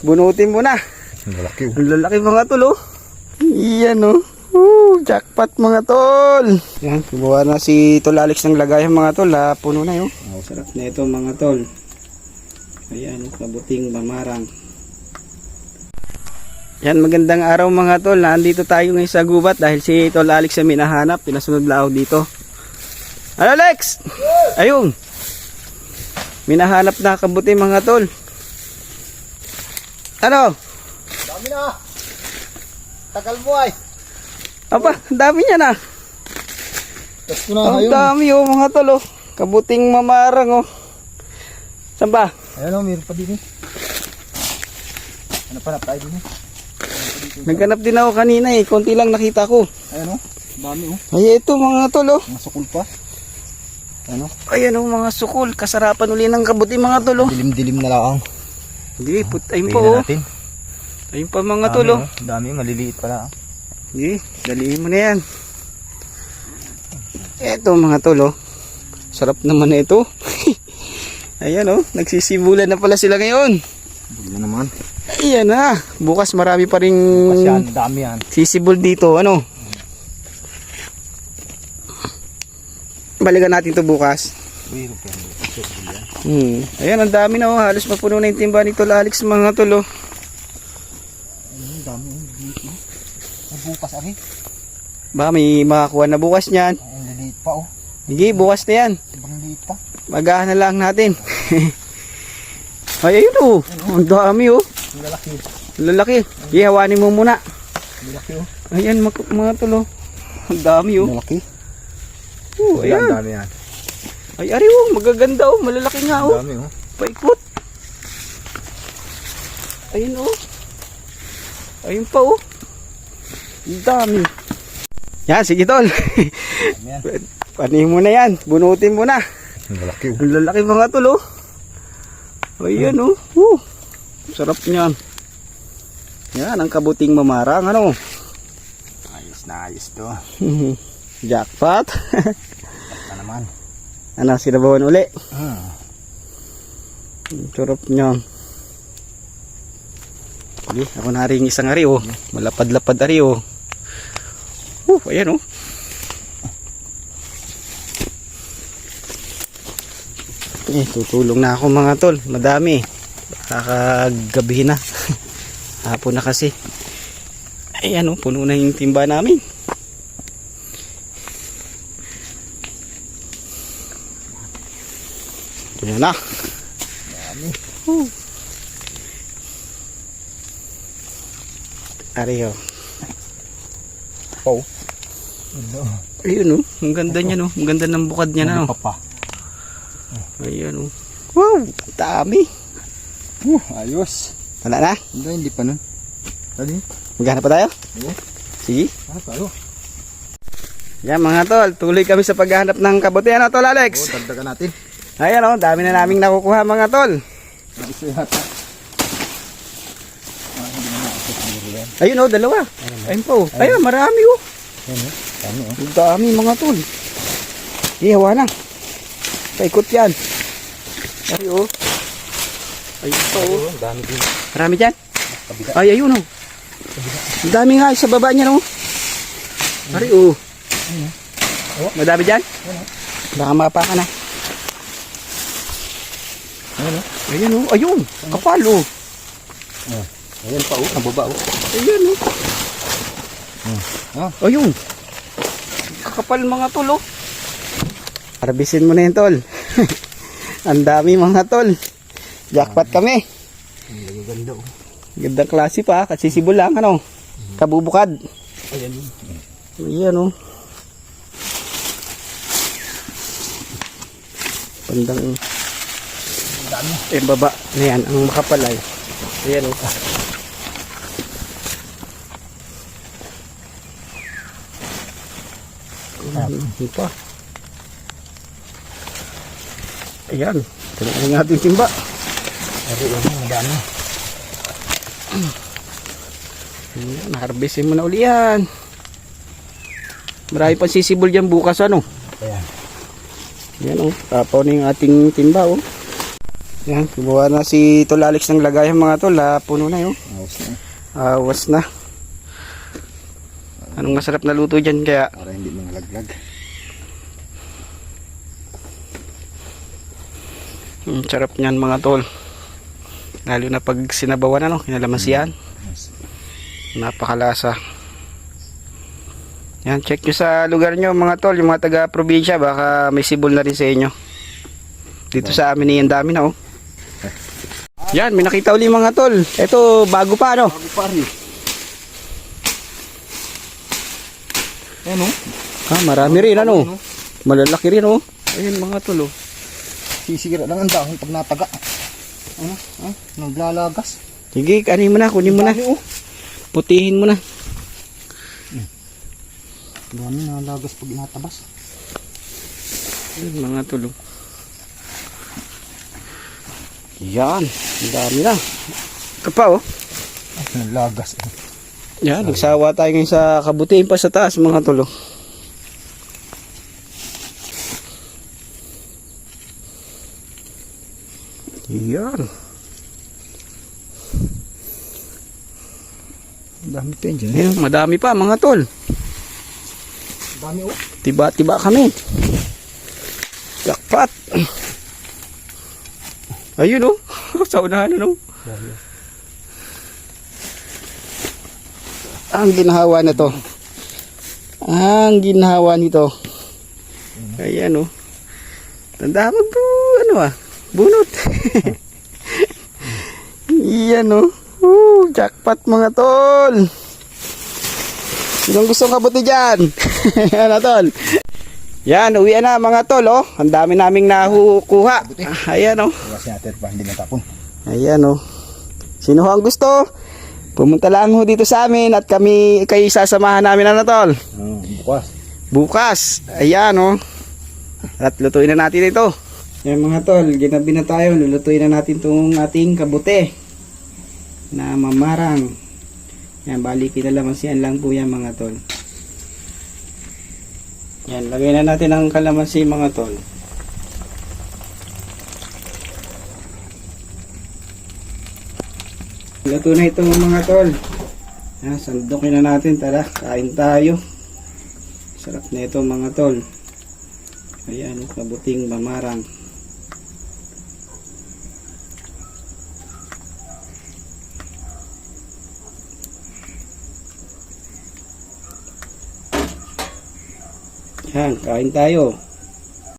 Bunutin mo na. Malaki oh. Ang lalaki mga tol oh. Iyan oh. Woo, jackpot mga tol. Yan, kubuha na si Tol Alex ng lagayan mga tol. Ha, puno na yun. Oh, sarap na ito mga tol. Ayan, oh, kabuting mamarang. Yan, magandang araw mga tol. Nandito tayo ngayon sa gubat dahil si Tol Alex ang minahanap. Pinasunod ako dito. Alex? Ayun. Minahanap na kabuting mga tol. Ano? Dami na. Tagal mo ay. Aba, dami niya na. Tapos ko na Ang ngayon. dami oh mga tol oh. Kabuting mamarang oh. Saan ba? Ayan oh, meron pa din eh. Ano pa na tayo din eh. Naghanap din ako kanina eh. Konti lang nakita ko. Ayan oh. Dami oh. Ay ito mga tol oh. Mga sukul pa. Ano? Ayan oh mga sukol. Kasarapan uli ng kabuting mga tol oh. Dilim-dilim na lang. Hindi, put ayun pa oh. natin. Ayun pa mga Dami, tol oh. Dami, maliliit pala. Hindi, dalihin mo na yan. Ito mga tol oh. Sarap naman na ito. Ayan oh. Nagsisibulan na pala sila ngayon. Bula naman. Ayan na. Bukas marami pa rin Kasi yan, dami yan. sisibol dito. Ano? Balikan natin to bukas. Meron pa yan. Hmm. Ayan, ang dami na oh. Halos mapuno na yung timba ni Tol Alex mga tol oh. Ang dami oh. Liit oh. Ay, bukas ari. Baka may makakuha na bukas niyan. Ang liliit pa oh. Sige, bukas na yan. Ibang liit pa. Magahan na lang natin. Ay, ayun oh. Ang dami oh. Ang lalaki. Ang Lalaki. Ihawanin mo muna. Ang lalaki oh. Ayan, mga, mga tol oh. Ang dami oh. Ang lalaki. Oh, Ayan, ayan. dami yan. Ay, ari oh. Magaganda oh. Malalaki nga oh. Dami oh. Paikot. Ayun oh. Ayun pa oh. Dami. Yan, sige tol. Panin mo na yan. Bunutin mo na. Ang lalaki oh. Ang lalaki mga tol oh. Ayan oh. Uh, sarap niyan. Yan, ang kabuting mamarang ano. Ayos na ayos to. Jackpot. Pa naman. Ano, sinabawan uli. Ah. Sarap niyan. Sige, ako na rin isang ari oh. Malapad-lapad ari oh. Uh, ayan oh. Eh, tutulong na ako mga tol. Madami. Kakagabi na. Hapon na kasi. Ayan oh, puno na yung timba namin. Ito na na. Uh. Ari oh. Oh. Ano? Ayun oh, ang ganda niya no. Ang ganda ng bukad niya na no. pa. Ayan oh. Wow, dami. Uh, ayos. Wala na? Hindi, hindi pa nun. Dali. Maghanap pa tayo? Oo. Sige. Ano tayo? Yan mga tol, tuloy kami sa paghahanap ng kabuti. Ano tol Oo, Alex? dagdagan natin. Ayan oh, dami na naming nakukuha mga tol. Ayun oh, dalawa. Ayun po. Ayun, marami oh. Yan oh. Dami oh. Mga tol. Ihawa na. Paikot yan. Ay oh. Ayun pa oh. Ang dami din. Marami dyan. Ay, ayun oh. Ang dami nga sa baba niya no. Ari oh. Oh. Madami dyan? Baka mapaka na. Ayan oh. Ayun oh. Ayun. Kapal oh. Ayan pa oh. Ang baba oh. Ayun oh. Ah. Ayun. Kakapal mga tol oh. Harbisin mo na yun tol. Ang dami mga tol. Jackpot kami. Ang ganda oh. Gandang klase pa. Kasi sibol lang ano. Kabubukad. Ayan oh. Ayan oh. Pandang Dami. eh baba na yan ang makapalay. Ayan oh. Ayan pa. Ayan. Ito na ang ating timba. Ari oh. Ang dami. Ayan, harvestin mo na uli yan. Marami pa sisibol dyan bukas ano. Ayan. Yan oh. Tapaw na yung ating timba oh. Yan, kumuha na si Tol Alex ng lagayan mga tol. Ah, puno na yun. Ayos na. Awas na. Anong masarap na luto dyan kaya? Para hindi mangalaglag. Mm, sarap niyan mga tol. Lalo na pag sinabawan ano, kinalamansiyan. Yes. Napakalasa. Yan, check nyo sa lugar nyo mga tol, yung mga taga probinsya, baka may sibol na rin sa inyo. Dito sa amin ang dami na oh. Yan, may nakita uli mga tol. Ito, bago pa ano. Bago pari. Ayan o. Ah, marami rin ano. Malalaki rin oh. Ayun mga tol oh. Sisigira lang ang dahon pag nataga. Ano? Ah, naglalagas. Sige, kanin mo na, kunin mo na. Oh. Putihin mo na. Dami nalagas pag natabas. Ayun mga tol oh. Yan, ang dami na. Kapa oh. Ay, nalagas. Eh. Yan, nagsawa tayo ngayon sa kabutihin pa sa taas mga tulo. Yan. Dami pa dyan. Ayun, madami pa mga tol. Dami oh. Tiba-tiba kami. Jackpot. Ayun oh. sa unahan ano. Ang ginhawa na to. Ang ginhawa nito. Ayan oh. Tanda mo po, ano ah, bunot. Iyan oh. Woo, jackpot mga tol. Sinong gustong kabuti dyan? ano tol? Yan, uwi na mga tol oh. Ang dami naming nahukuha. Ayan oh. Iwasin natin pa hindi natapon. Ayan oh. Sino ang gusto? Pumunta lang ho dito sa amin at kami kayo sasamahan namin ano tol. Hmm, bukas. Bukas. Ayan oh. At lutuin na natin ito. Yan mga tol, ginabi na tayo. Lulutuin na natin itong ating kabute na mamarang. Yan, bali kinalamansian lang po yan mga tol. Yan, lagay na natin ang kalamansi mga tol. Luto na ito mga tol. Yan, sandukin na natin. Tara, kain tayo. Sarap na ito mga tol. Ayan, kabuting mamarang. Yan, kain tayo.